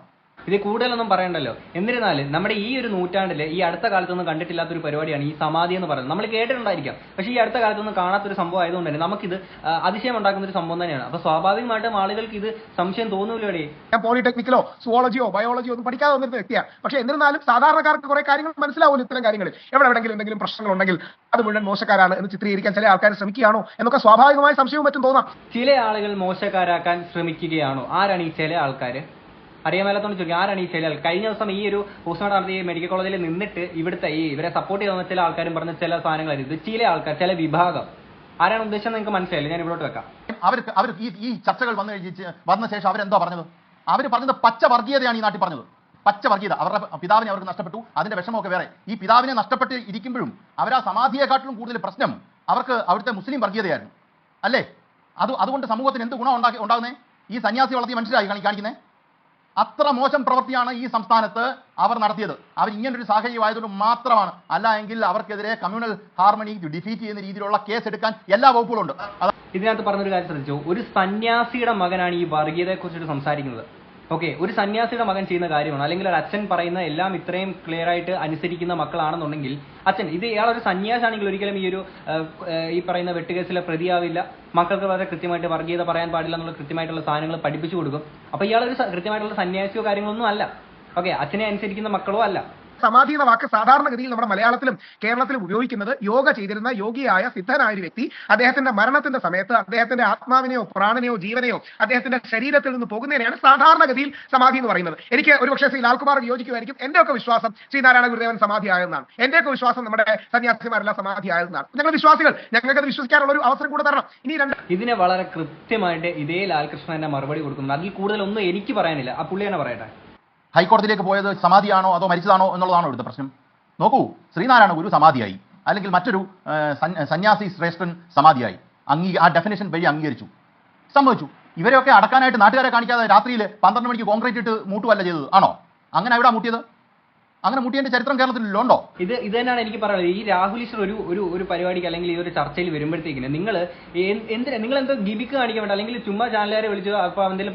S7: ഇത് കൂടുതലൊന്നും പറയണ്ടല്ലോ. എന്നിരുന്നാലും നമ്മുടെ ഈ ഒരു നൂറ്റാണ്ടിൽ ഈ അടുത്ത കാലത്തൊന്നും കണ്ടിട്ടില്ലാത്ത ഒരു പരിപാടിയാണ് ഈ സമാധി എന്ന് പറയുന്നത്. നമ്മൾ കേട്ടിട്ടുണ്ടായിരിക്കാം. പക്ഷേ ഈ അടുത്ത കാലത്തൊന്നും കാണാത്തൊരു സംഭവം ആയതുകൊണ്ട് തന്നെ നമുക്കിത് അതിശയം ഉണ്ടാക്കുന്ന ഒരു സംഭവം തന്നെയാണ്. അപ്പൊ സ്വാഭാവികമായിട്ടും ആളുകൾക്ക് ഇത് സംശയം തോന്നൂലേ
S9: ഞാൻ പോളിടെക്നിക്കലോ സുവോളജിയോ ബയോളജിയോ ഒന്നും പഠിക്കാതെ വന്നിരുന്ന വ്യക്തിയാണ് പക്ഷേ എന്നിരുന്നാലും സാധാരണക്കാർക്ക് കുറെ കാര്യങ്ങൾ മനസ്സിലാവില്ല ഇത്തരം കാര്യങ്ങൾ എവിടെ എവിടെങ്കിലും എന്തെങ്കിലും പ്രശ്നങ്ങൾ ഉണ്ടെങ്കിൽ അത് മുഴുവൻ മോശക്കാരാണ് എന്ന് ചിത്രീകരിക്കാൻ ചില ആൾക്കാർ ശ്രമിക്കുകയാണോ? എന്നൊക്കെ സ്വാഭാവികമായ സംശയവും മറ്റും തോന്നാം.
S7: ചില ആളുകൾ മോശക്കാരാക്കാൻ ശ്രമിക്കുകയാണോ? ആരാണ് ഈ ചില ആൾക്കാർ അറിയാൻ മേലാത്തോണ്ട് ചോദിക്കും ആരാണ് ഈ ചില കഴിഞ്ഞ ദിവസം ഈ ഒരു പോസ്റ്റ്മോർട്ടം നടത്തിയ മെഡിക്കൽ കോളേജിൽ നിന്നിട്ട് ഇവിടുത്തെ ഈ ഇവരെ സപ്പോർട്ട് ചെയ്ത ചില ആൾക്കാരും പറഞ്ഞ ചില സാധനങ്ങളായിരുന്നു ഇത് ചില ആൾക്കാർ ചില വിഭാഗം. ആരാണ് ഉദ്ദേശം നിങ്ങൾക്ക് മനസ്സിലായില്ല? ഞാൻ ഇവിടോട്ട് വെക്കാം.
S6: അവർക്ക് അവർ ഈ ഈ ചർച്ചകൾ വന്നു കഴിഞ്ഞ് വന്ന ശേഷം അവരെന്താ പറഞ്ഞത്? അവർ പറഞ്ഞത് പച്ച വർഗീയതയാണ് ഈ നാട്ടിൽ പറഞ്ഞത്. പച്ച വർഗീയത. അവരുടെ പിതാവിനെ അവർക്ക് നഷ്ടപ്പെട്ടു. അതിന്റെ വിഷമമൊക്കെ വേറെ. ഈ പിതാവിനെ നഷ്ടപ്പെട്ട് ഇരിക്കുമ്പോഴും അവർ ആ സമാധിയെക്കാട്ടിലും കൂടുതൽ പ്രശ്നം അവർക്ക് അവിടുത്തെ മുസ്ലിം വർഗീയതയായിരുന്നു. അല്ലേ? അത് അതുകൊണ്ട് സമൂഹത്തിന് എന്ത് ഗുണം ഉണ്ടാക്കി ഉണ്ടാകുന്നേ ഈ സന്യാസി വളർത്തിയ മനുഷ്യരായി കാണി കാണിക്കുന്നേ? അത്ര മോശം പ്രവൃത്തിയാണ് ഈ സംസ്ഥാനത്ത് അവർ നടത്തിയത്. അവർ ഇങ്ങനൊരു സാഹചര്യം ആയതുകൊണ്ട് മാത്രമാണ്. അല്ല എങ്കിൽ അവർക്കെതിരെ കമ്മ്യൂണൽ ഹാർമണി ഡിഫീറ്റ് ചെയ്യുന്ന രീതിയിലുള്ള കേസ് എടുക്കാൻ എല്ലാ വകുപ്പുകളും ഉണ്ട്.
S7: ഇതിനകത്ത് പറഞ്ഞൊരു കാര്യം ശ്രദ്ധിച്ചു? ഒരു സന്യാസിയുടെ മകനാണ് ഈ വർഗീയതയെ കുറിച്ചിട്ട് സംസാരിക്കുന്നത്. ഓക്കെ ഒരു സന്യാസിയുടെ മകൻ ചെയ്യുന്ന കാര്യമാണ്. അല്ലെങ്കിൽ ഒരു അച്ഛൻ പറയുന്ന എല്ലാം ഇത്രയും ക്ലിയർ ആയിട്ട് അനുസരിക്കുന്ന മക്കളാണെന്നുണ്ടെങ്കിൽ അച്ഛൻ ഇത് ഇയാളൊരു ഒരു സന്യാസാണെങ്കിൽ ഒരിക്കലും ഈ ഒരു ഈ പറയുന്ന വെട്ടുകേസിലെ പ്രതിയാവില്ല. മക്കൾക്ക് വളരെ കൃത്യമായിട്ട് വർഗീയത പറയാൻ പാടില്ല എന്നുള്ള കൃത്യമായിട്ടുള്ള സാധനങ്ങൾ പഠിപ്പിച്ചു കൊടുക്കും. അപ്പൊ ഇയാളൊരു കൃത്യമായിട്ടുള്ള സന്യാസിയോ കാര്യങ്ങളൊന്നും അല്ല. ഓക്കെ അച്ഛനെ അനുസരിക്കുന്ന മക്കളോ അല്ല.
S9: സമാധി എന്ന വാക്ക് സാധാരണഗതിയിൽ നമ്മുടെ മലയാളത്തിലും കേരളത്തിലും ഉപയോഗിക്കുന്നത് യോഗ ചെയ്തിരുന്ന യോഗിയായ സിദ്ധനായ ഒരു വ്യക്തി. അദ്ദേഹത്തിന്റെ മരണത്തിന്റെ സമയത്ത് അദ്ദേഹത്തിന്റെ ആത്മാവിനെയോ പ്രാണനെയോ ജീവനെയോ അദ്ദേഹത്തിന്റെ ശരീരത്തിൽ നിന്ന് പോകുന്നതിനെയാണ് സാധാരണഗതിയിൽ സമാധി എന്ന് പറയുന്നത്. എനിക്ക് ഒരുപക്ഷെ ശ്രീ ലാൽകുമാർ വിയോജിക്കുമായിരിക്കും എന്റെ ഒക്കെ വിശ്വാസം ശ്രീനാരായണ ഗുരുദേവൻ സമാധി ആയെന്നാണ് എന്റെ ഒക്കെ വിശ്വാസം നമ്മുടെ സന്യാസിമാരെല്ലാം സമാധി ആയെന്നാണ് ഞങ്ങൾ വിശ്വാസികൾ ഞങ്ങൾക്ക് അത് വിശ്വസിക്കാനുള്ള ഒരു അവസരം കൂടെ തരണം. ഇനി രണ്ട്
S7: ഇതിനെ വളരെ കൃത്യമായിട്ട് ഇതേ ലാൽകൃഷ്ണൻ തന്നെ മറുപടി കൊടുക്കുന്നു അതിൽ കൂടുതൽ ഒന്നും എനിക്ക് പറയാനില്ല. ആ പുള്ളി തന്നെ പറയട്ടെ.
S6: ഹൈക്കോടതിയിലേക്ക് പോയത് സമാധിയാണോ അതോ മരിച്ചതാണോ എന്നുള്ളതാണോ ഇവിടുത്തെ പ്രശ്നം. നോക്കൂ ശ്രീനാരായണ ഗുരു സമാധിയായി. അല്ലെങ്കിൽ മറ്റൊരു സന്യാസി ശ്രേഷ്ഠൻ സമാധിയായി. അംഗീ ആ ഡെഫിനേഷൻ വഴി അംഗീകരിച്ചു. സംഭവിച്ചു. ഇവരെയൊക്കെ അടക്കാനായിട്ട് നാട്ടുകാരെ കാണിക്കാതെ രാത്രിയിൽ പന്ത്രണ്ട് മണിക്ക് കോൺക്രീറ്റ് ഇട്ട് മൂട്ടുവല്ല ചെയ്തത്. ആണോ? അങ്ങനെ എവിടെ മുട്ടിയത്? അങ്ങനെ മുട്ടിയന്റെ ചരിത്രം കേരളത്തിൽ ഉണ്ടോ?
S7: ഇത് ഇത് തന്നെയാണ് എനിക്ക് പറയുന്നത് ഈ രാഹുൽ ഈശ്വർ ഒരു ഒരു ഒരു പരിപാടിക്ക് അല്ലെങ്കിൽ ഈ ഒരു ചർച്ചയിൽ വരുമ്പോഴത്തേക്കിന് നിങ്ങൾ എന്തിനാ നിങ്ങൾ എന്തോ ഗിബിക്ക് കാണിക്കാൻ വേണ്ട അല്ലെങ്കിൽ ചുമ്മാ ചാനലുകാരെ വിളിച്ചു അപ്പൊ എന്തെങ്കിലും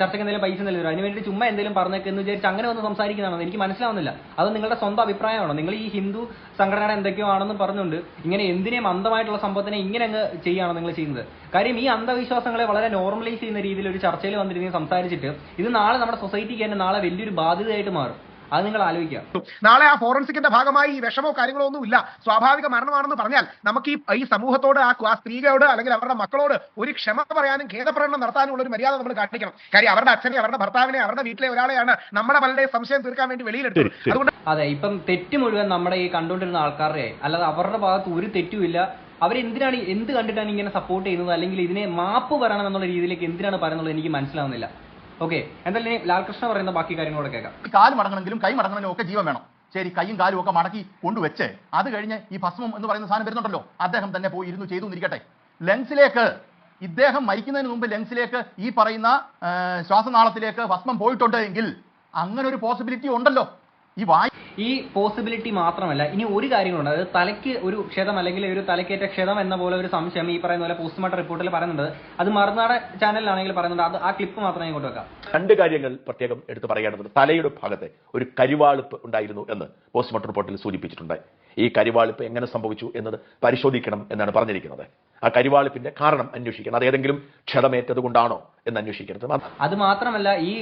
S7: ചർച്ചയ്ക്ക് എന്തെങ്കിലും പൈസ എന്തെങ്കിലും അതിന് വേണ്ടി ചുമ്മാ എന്തെങ്കിലും പറഞ്ഞേക്ക് എന്ന് വിചാരിച്ച് അങ്ങനെ വന്ന് സംസാരിക്കുന്നതാണോ. എനിക്ക് മനസ്സിലാവുന്നില്ല. അത് നിങ്ങളുടെ സ്വന്തം അഭിപ്രായമാണോ? നിങ്ങൾ ഈ ഹിന്ദു സംഘടന എന്തൊക്കെയോ ആണെന്ന് പറഞ്ഞുകൊണ്ട് ഇങ്ങനെ എന്തിനേയും അന്ധമായിട്ടുള്ള സംഭവത്തിനെ ഇങ്ങനെ അങ്ങ് ചെയ്യുകയാണോ നിങ്ങൾ ചെയ്യുന്നത്? കാര്യം ഈ അന്ധവിശ്വാസങ്ങളെ വളരെ നോർമലൈസ് ചെയ്യുന്ന രീതിയിൽ ഒരു ചർച്ചയിൽ വന്നിരുന്ന് സംസാരിച്ചിട്ട് ഇത് നാളെ നമ്മുടെ സൊസൈറ്റിക്ക് തന്നെ നാളെ വലിയൊരു ബാധ്യതയായിട്ട് മാറും. അത് നിങ്ങൾ ആലോചിക്കുക.
S9: നാളെ ആ ഫോറൻസിക്കിന്റെ ഭാഗമായി ഈ വിഷമോ കാര്യങ്ങളോ ഒന്നും ഇല്ല. സ്വാഭാവിക മരണമാണെന്ന് പറഞ്ഞാൽ നമുക്ക് ഈ ഈ സമൂഹത്തോട് ആ സ്ത്രീകളോട് അല്ലെങ്കിൽ അവരുടെ മക്കളോട് ഒരു ക്ഷമ പറയാനും ഖേദപ്രകടനം നടത്താനും ഉള്ള ഒരു മര്യാദ നമ്മൾ കാണിക്കണം. കാര്യം അവരുടെ അച്ഛനെ അവരുടെ ഭർത്താവിനെ അവരുടെ വീട്ടിലെ ഒരാളെയാണ് നമ്മുടെ പലരുടെയും സംശയം തീർക്കാൻ വേണ്ടി വെളിയിലെടുത്തത്. അതുകൊണ്ട്
S7: അതെ ഇപ്പം തെറ്റ് മുഴുവൻ നമ്മുടെ ഈ കണ്ടുകൊണ്ടിരുന്ന ആൾക്കാരുടെ അല്ലാതെ അവരുടെ ഭാഗത്ത് ഒരു തെറ്റുമില്ല അവരെന്തിനാണ് എന്ത് കണ്ടിട്ടാണ് ഇങ്ങനെ സപ്പോർട്ട് ചെയ്യുന്നത്? അല്ലെങ്കിൽ ഇതിനെ മാപ്പ് പറയണം എന്നുള്ള രീതിയിലേക്ക് എന്തിനാണ് പറയുന്നത്? എനിക്ക് മനസ്സിലാവുന്നില്ല. ഓക്കെ എന്തായാലും ലാൽകൃഷ്ണ പറയുന്ന ബാക്കി കാര്യങ്ങളോട് കേൾക്കാം.
S6: കാൽ മടങ്ങണമെങ്കിലും കൈ മടങ്ങണമെങ്കിലും ഒക്കെ ജീവൻ വേണം. ശരി കൈയും കാലും ഒക്കെ മടക്കി കൊണ്ടുവച്ച് അത് കഴിഞ്ഞ് ഈ ഭസ്മം എന്ന് പറയുന്ന സാധനം വരുന്നുണ്ടല്ലോ അദ്ദേഹം തന്നെ പോയി ഇരുന്ന് ചെയ്തു നിൽക്കട്ടെ ലങ്സിലേക്ക് ഇദ്ദേഹം മരിക്കുന്നതിന് മുമ്പ് ലങ്സിലേക്ക് ഈ പറയുന്ന ശ്വാസനാളത്തിലേക്ക് ഭസ്മം പോയിട്ടുണ്ട് എങ്കിൽ അങ്ങനെ ഒരു പോസിബിലിറ്റി ഉണ്ടല്ലോ. ഈ വായു
S7: ഈ പോസിബിലിറ്റി മാത്രമല്ല ഇനി ഒരു കാര്യങ്ങളുണ്ട്. അതായത് തലയ്ക്ക് ഒരു ക്ഷതം അല്ലെങ്കിൽ ഒരു തലക്കേറ്റ ക്ഷതം എന്ന പോലെ ഒരു സംശയം ഈ പറയുന്ന പോലെ പോസ്റ്റ്മോർട്ടം റിപ്പോർട്ടിൽ പറയുന്നുണ്ട്. അത് മറുനാട് ചാനലിലാണെങ്കിൽ പറയുന്നുണ്ട്. അത് ആ ക്ലിപ്പ് മാത്രമേ ഇങ്ങോട്ട് വെക്കാം
S1: രണ്ട് കാര്യങ്ങൾ പ്രത്യേകം എടുത്തു പറയേണ്ടതുണ്ട് തലയുടെ ഭാഗത്തെ ഒരു കരിവാളിപ്പ് ഉണ്ടായിരുന്നു എന്ന് പോസ്റ്റ്മോർട്ടം റിപ്പോർട്ടിൽ സൂചിപ്പിച്ചിട്ടുണ്ട്. ഈ കരിവാളിപ്പ് എങ്ങനെ സംഭവിച്ചു എന്നത് പരിശോധിക്കണം എന്നാണ് പറഞ്ഞിരിക്കുന്നത്. ആ കരിവാളിപ്പിന്റെ കാരണം അന്വേഷിക്കണം. അത് ഏതെങ്കിലും ക്ഷതമേറ്റത് കൊണ്ടാണോ? എന്ന് അന്വേഷിക്കരുത് അത്
S7: മാത്രമല്ല ഈ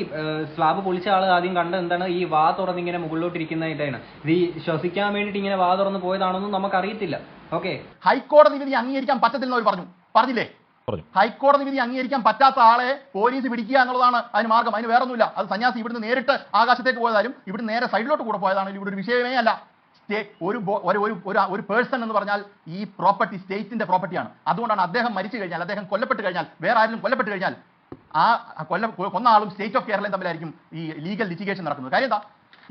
S7: സ്ലാബ് പൊളിച്ച ആൾ ആദ്യം കണ്ടത് എന്താണ്? ഈ വാ തുറന്നിങ്ങനെ മുകളിലോട്ടിരിക്കുന്ന ഇതാണ്. ഇത് ഈ ശ്വസിക്കാൻ വേണ്ടിയിട്ട് ഇങ്ങനെ വാ തുറന്ന് പോയതാണെന്നും നമുക്ക് അറിയത്തില്ല ഓക്കെ?
S6: ഹൈക്കോടതി വിധി അംഗീകരിക്കാൻ പറ്റത്തില്ലെന്ന് അവർ പറഞ്ഞു. പറഞ്ഞില്ലേ?
S8: പറഞ്ഞു.
S6: ഹൈക്കോടതി വിധി അംഗീകരിക്കാൻ പറ്റാത്ത ആളെ പോലീസ് പിടിക്കുക എന്നുള്ളതാണ് അതിന് മാർഗം. അതിന് വേറെ ഒന്നുമില്ല അത് സന്യാസി ഇവിടുന്ന് നേരിട്ട് ആകാശത്തേക്ക് പോയതാലും ഇവിടുന്ന് നേരെ സൈഡിലോട്ട് കൂടെ പോയതാണെങ്കിലും ഇവിടെ ഒരു വിഷയമേ അല്ല. ഒരു ഒരു- ഒരു പേഴ്സൺ എന്ന് പറഞ്ഞാൽ ഈ പ്രോപ്പർട്ടി സ്റ്റേറ്റിന്റെ പ്രോപ്പർട്ടിയാണ് അതുകൊണ്ടാണ് അദ്ദേഹം മരിച്ചു കഴിഞ്ഞാൽ അദ്ദേഹം കൊല്ലപ്പെട്ട് കഴിഞ്ഞാൽ വേറെ ആരെങ്കിലും കൊല്ലപ്പെട്ട് കഴിഞ്ഞാൽ ആ കൊല്ല കൊന്ന ആളും സ്റ്റേറ്റ് ഓഫ് കേരളയും തമ്മിലായിരിക്കും ഈ ലീഗൽ ലിറ്റിഗേഷൻ നടക്കുന്നത്. കാര്യം എന്താ?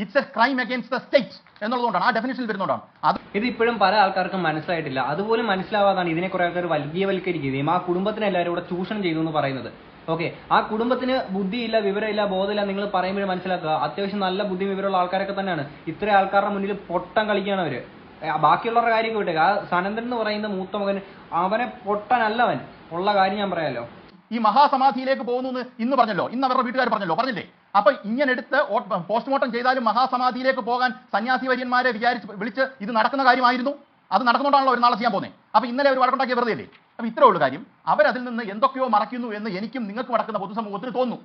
S6: It's a crime against the state എന്നുള്ളതുകൊണ്ടാണ് ആ ഡെഫിനേഷനിൽ വരുന്നതുകൊണ്ടാണ്. അത്
S7: ഇത് ഇപ്പോഴും പല ആൾക്കാർക്കും മനസ്സിലായിട്ടില്ല. അതുപോലും മനസ്സിലാവാതാണ് ഇതിനെ കുറെ ആൾക്കാർ വർഗീയവൽക്കരിക്കുകയും ആ കുടുംബത്തിനെ എല്ലാവരും കൂടെ ചൂഷണം ചെയ്തു എന്ന് പറയുന്നത്. ഓക്കെ ആ കുടുംബത്തിന് ബുദ്ധിയില്ല വിവരമില്ല ബോധമില്ല നിങ്ങൾ പറയുമ്പോഴും മനസ്സിലാക്കുക. അത്യാവശ്യം നല്ല ബുദ്ധി വിവരമുള്ള ആൾക്കാരൊക്കെ തന്നെയാണ്. ഇത്ര ആൾക്കാരുടെ മുന്നിൽ പൊട്ടം കളിക്കുകയാണ് അവർ. ബാക്കിയുള്ളവരുടെ കാര്യം വിട്ടേക്ക്. ആ സനന്ദൻ എന്ന് പറയുന്ന മൂത്ത മകൻ അവനെ പൊട്ടനല്ലവൻ ഉള്ള കാര്യം ഞാൻ പറയാലോ.
S6: ഈ മഹാസമാധിയിലേക്ക് പോകുന്നു എന്ന് ഇന്ന് പറഞ്ഞല്ലോ. ഇന്ന് അവരുടെ വീട്ടുകാർ പറഞ്ഞല്ലോ. പറഞ്ഞില്ലേ? അപ്പൊ ഇങ്ങനെ എടുത്ത് പോസ്റ്റ്മോർട്ടം ചെയ്താലും മഹാസമാധിയിലേക്ക് പോകാൻ സന്യാസി വര്യന്മാരെ വിചാരിച്ച് വിളിച്ച് ഇത് നടക്കുന്ന കാര്യമായിരുന്നു. അത് നടക്കുന്നുണ്ടാണല്ലോ ഒരു നാളെ ചെയ്യാൻ പോകുന്നത് അപ്പൊ ഇന്നലെ ഒരു വഴക്കുണ്ടാക്കിയ വെറുതെ അല്ലേ അപ്പൊ ഇത്രേ ഉള്ളൂ കാര്യം. അവരതിൽ നിന്ന് എന്തൊക്കെയോ മറക്കുന്നു എന്ന് എനിക്കും നിങ്ങൾക്ക് വടക്കുന്ന പൊതുസമൂഹത്തിന് തോന്നുന്നു.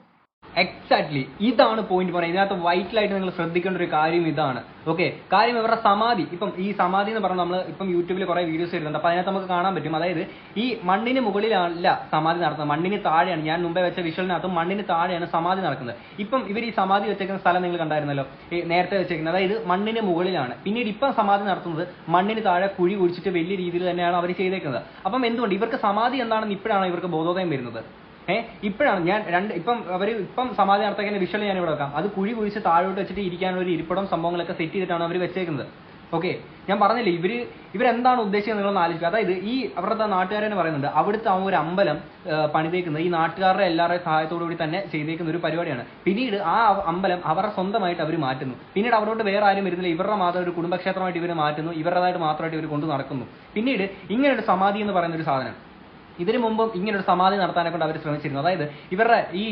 S7: എക്സാക്ട്ലി ഇതാണ് പോയിന്റ് പറയുന്നത്. ഇതിനകത്ത് വൈറ്റലായിട്ട് നിങ്ങൾ ശ്രദ്ധിക്കേണ്ട ഒരു കാര്യം ഇതാണ്. ഓക്കെ കാര്യം ഇവരുടെ സമാധി. ഇപ്പം ഈ സമാധി എന്ന് പറഞ്ഞാൽ നമ്മൾ ഇപ്പം യൂട്യൂബിൽ കുറെ വീഡിയോസ് വരുന്നുണ്ട്. അപ്പൊ അതിനകത്ത് നമുക്ക് കാണാൻ പറ്റും. അതായത് ഈ മണ്ണിന് മുകളിലല്ല സമാധി നടത്തുന്നത്. മണ്ണിന് താഴെയാണ്. ഞാൻ മുമ്പേ വെച്ച വിഷ്വലിനകത്ത് മണ്ണിന് താഴെയാണ് സമാധി നടക്കുന്നത്. ഇപ്പം ഇവർ ഈ സമാധി വെച്ചേക്കുന്ന സ്ഥലം നിങ്ങൾ കണ്ടായിരുന്നല്ലോ? ഈ നേരത്തെ വെച്ചേക്കുന്നത്. അതായത് മണ്ണിന് മുകളിലാണ്. പിന്നീട് ഇപ്പം സമാധി നടത്തുന്നത് മണ്ണിന് താഴെ കുഴി കുഴിച്ചിട്ട് വലിയ രീതിയിൽ തന്നെയാണ് അവർ ചെയ്തേക്കുന്നത്. അപ്പം എന്തുകൊണ്ട്? ഇവർക്ക് സമാധി എന്താണെന്ന് ഇപ്പോഴാണ് ഇവർക്ക് ബോധോദയം വരുന്നത്? ഏഹ് ഇപ്പോഴാണ് ഞാൻ രണ്ട് ഇപ്പം അവർ ഇപ്പം സമാധി നടത്തേക്കുന്ന വിഷ്വൽ ഞാൻ ഇവിടെ വെക്കാം. അത് കുഴി കുഴിച്ച് താഴോട്ട് വെച്ചിട്ട് ഇരിക്കാനുള്ള ഒരു ഇരിപ്പിടം സംഭവങ്ങളൊക്കെ സെറ്റ് ചെയ്തിട്ടാണ് അവർ വെച്ചേക്കുന്നത്. ഓക്കെ ഞാൻ പറഞ്ഞില്ല ഇവർ ഇവരെന്താണ് ഉദ്ദേശിക്കുന്നത് നിങ്ങളൊന്ന് ആലോചിക്കുക. അതായത് ഈ അവരുടെ നാട്ടുകാരെന്ന് പറയുന്നുണ്ട് അവിടുത്തെ ആ ഒരു അമ്പലം പണിതേക്കുന്നത് ഈ നാട്ടുകാരുടെ എല്ലാവരുടെയും സഹായത്തോടു കൂടി തന്നെ ചെയ്തേക്കുന്ന ഒരു പരിപാടിയാണ്. പിന്നീട് ആ അമ്പലം അവരുടെ സ്വന്തമായിട്ട് അവർ മാറ്റുന്നു. പിന്നീട് അവിടോട്ട് വേറെ ആരും വരുന്നില്ല. ഇവരുടെ മാത്രം ഒരു കുടുംബക്ഷേത്രമായിട്ട് ഇവർ മാറ്റുന്നു. ഇവരുടേതായിട്ട് മാത്രമായിട്ട് ഇവർ കൊണ്ടു നടക്കുന്നു. പിന്നീട് ഇങ്ങനെ ഒരു സമാധി എന്ന് പറയുന്ന ഒരു സാധനം. ഇതിനു മുമ്പും ഇങ്ങനെ ഒരു സമാധി നടത്താനെ കൊണ്ട് അവർ ശ്രമിച്ചിരുന്നു. അതായത് ഇവരുടെ ഈ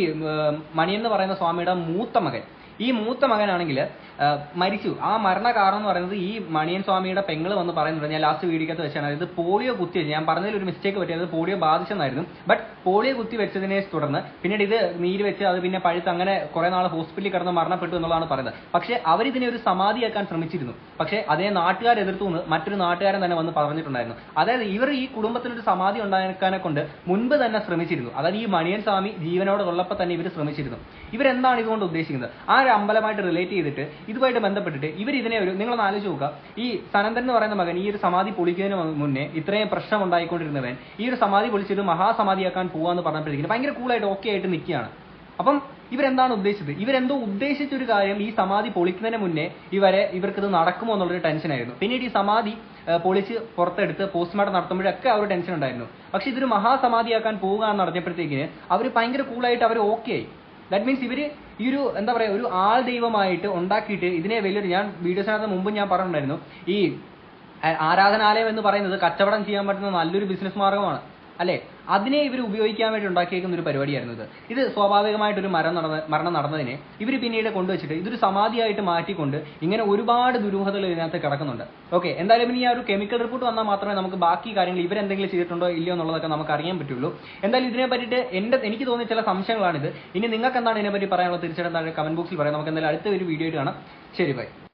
S7: മണി എന്ന് പറയുന്ന സ്വാമിയുടെ മൂത്ത മകൻ ഈ മൂത്ത മകനാണെങ്കിൽ മരിച്ചു. ആ മരണ കാരണം എന്ന് പറയുന്നത് ഈ മണിയൻ സ്വാമിയുടെ പെങ്ങൾ വന്ന് പറയുന്നുണ്ട്. ഞാൻ ലാസ്റ്റ് വീഡിയോക്കകത്ത് വെച്ചാണ്. അതായത് പോളിയോ കുത്തി വെച്ച്. ഞാൻ പറഞ്ഞതിൽ ഒരു മിസ്റ്റേക്ക് പറ്റിയത് പോളിയോ ബാധിച്ചെന്നായിരുന്നു. ബട്ട് പോളിയോ കുത്തി വെച്ചതിനെ തുടർന്ന് പിന്നീട് ഇത് നീര് വെച്ച് അത് പിന്നെ പഴുത്ത് അങ്ങനെ കുറെ നാൾ ഹോസ്പിറ്റലിൽ കിടന്ന് മരണപ്പെട്ടു എന്നുള്ളതാണ് പറയുന്നത്. പക്ഷേ അവരിതിനെ ഒരു സമാധിയാക്കാൻ ശ്രമിച്ചിരുന്നു. പക്ഷേ അതേ നാട്ടുകാർ എതിർത്തു നിന്ന് മറ്റൊരു നാട്ടുകാരൻ തന്നെ വന്ന് പറഞ്ഞിട്ടുണ്ടായിരുന്നു. അതായത് ഇവർ ഈ കുടുംബത്തിനൊരു സമാധി ഉണ്ടാക്കാനെ കൊണ്ട് മുൻപ് തന്നെ ശ്രമിച്ചിരുന്നു. അതായത് ഈ മണിയൻ സ്വാമി ജീവനോടെ ഉള്ളപ്പോൾ തന്നെ ഇവർ ശ്രമിച്ചിരുന്നു. ഇവരെന്താണ് ഇതുകൊണ്ട് ഉദ്ദേശിക്കുന്നത്? ആ ഒരു അമ്പലമായിട്ട് റിലേറ്റ് ചെയ്തിട്ട് ഇതുമായിട്ട് ബന്ധപ്പെട്ടിട്ട് ഇവർ ഇതിനെ ഒരു നിങ്ങളൊന്ന് ആലോചിച്ച് നോക്കുക. ഈ സനന്ദൻ എന്ന് പറയുന്ന മകൻ ഈ ഒരു സമാധി പൊളിക്കുന്നതിന് മുന്നേ ഇത്രയും പ്രശ്നം ഉണ്ടായിക്കൊണ്ടിരുന്നവൻ ഈ ഒരു സമാധി പൊളിച്ചത് മഹാസമാധിയാക്കാൻ പോവാന്ന് പറഞ്ഞപ്പോഴത്തേക്കും ഭയങ്കര കൂളായിട്ട് ഓക്കെ ആയിട്ട് നിൽക്കുകയാണ്. അപ്പം ഇവരെന്താണ് ഉദ്ദേശിച്ചത്? ഇവരെന്തോ ഉദ്ദേശിച്ച ഒരു കാര്യം ഈ സമാധി പൊളിക്കുന്നതിന് മുന്നേ ഇവരെ ഇവർക്കിത് നടക്കുമോ എന്നുള്ളൊരു ടെൻഷനായിരുന്നു പിന്നീട് ഈ സമാധി പൊളിച്ച് പുറത്തെടുത്ത് പോസ്റ്റ്മോർട്ടം നടത്തുമ്പോഴൊക്കെ ഒരു ടെൻഷൻ ഉണ്ടായിരുന്നു. പക്ഷെ ഇതൊരു മഹാസമാധിയാക്കാൻ പോവുക എന്ന് നടന്നപ്പോഴത്തേക്കിന് അവർ ഭയങ്കര കൂളായിട്ട് അവർ ഓക്കെ ആയി. ദാറ്റ് മീൻസ് ഇവർ ഈ ഒരു എന്താ പറയുക ഒരു ആൾ ദൈവമായിട്ട് ഉണ്ടാക്കിയിട്ട് ഇതിനെ വലിയൊരു ഞാൻ വീഡിയോസിനകത്ത് മുമ്പ് ഞാൻ പറഞ്ഞിട്ടുണ്ടായിരുന്നു. ഈ ആരാധനാലയം എന്ന് പറയുന്നത് കച്ചവടം ചെയ്യാൻ പറ്റുന്ന നല്ലൊരു ബിസിനസ് മാർഗമാണ്. അല്ലെ? അതിനെ ഇവർ ഉപയോഗിക്കാൻ വേണ്ടി ഉണ്ടാക്കിയേക്കുന്ന ഒരു പരിപാടിയായിരുന്നു ഇത്. ഇത് സ്വാഭാവികമായിട്ടൊരു മരണം നടന്ന മരണം നടന്നതിനെ ഇവർ പിന്നീട് കൊണ്ടുവച്ചിട്ട് ഇതൊരു സമാധിയായിട്ട് മാറ്റിക്കൊണ്ട് ഇങ്ങനെ ഒരുപാട് ദുരൂഹതകൾ ഇതിനകത്ത് കിടക്കുന്നുണ്ട്. ഓക്കെ എന്തായാലും ഇനി ആ ഒരു കെമിക്കൽ റിപ്പോർട്ട് വന്നാൽ മാത്രമേ നമുക്ക് ബാക്കി കാര്യങ്ങൾ ഇവരെന്തെങ്കിലും ചെയ്തിട്ടുണ്ടോ ഇല്ലയോ എന്നുള്ളതൊക്കെ നമുക്ക് അറിയാൻ പറ്റുള്ളൂ. എന്തായാലും ഇതിനെ പറ്റിയിട്ട് എന്റെ എനിക്ക് തോന്നിയ ചില സംശയങ്ങളാണിത്. ഇനി നിങ്ങൾക്ക് എന്താണ് ഇതിനെപ്പറ്റി പറയാനുള്ളത്? തീർച്ചയായിട്ടും താഴെ കമന്റ് ബോക്സിൽ പറയാം. നമുക്ക് എന്തായാലും അടുത്ത ഒരു വീഡിയോ ആയിട്ട് കാണാം. ശരി ബൈ.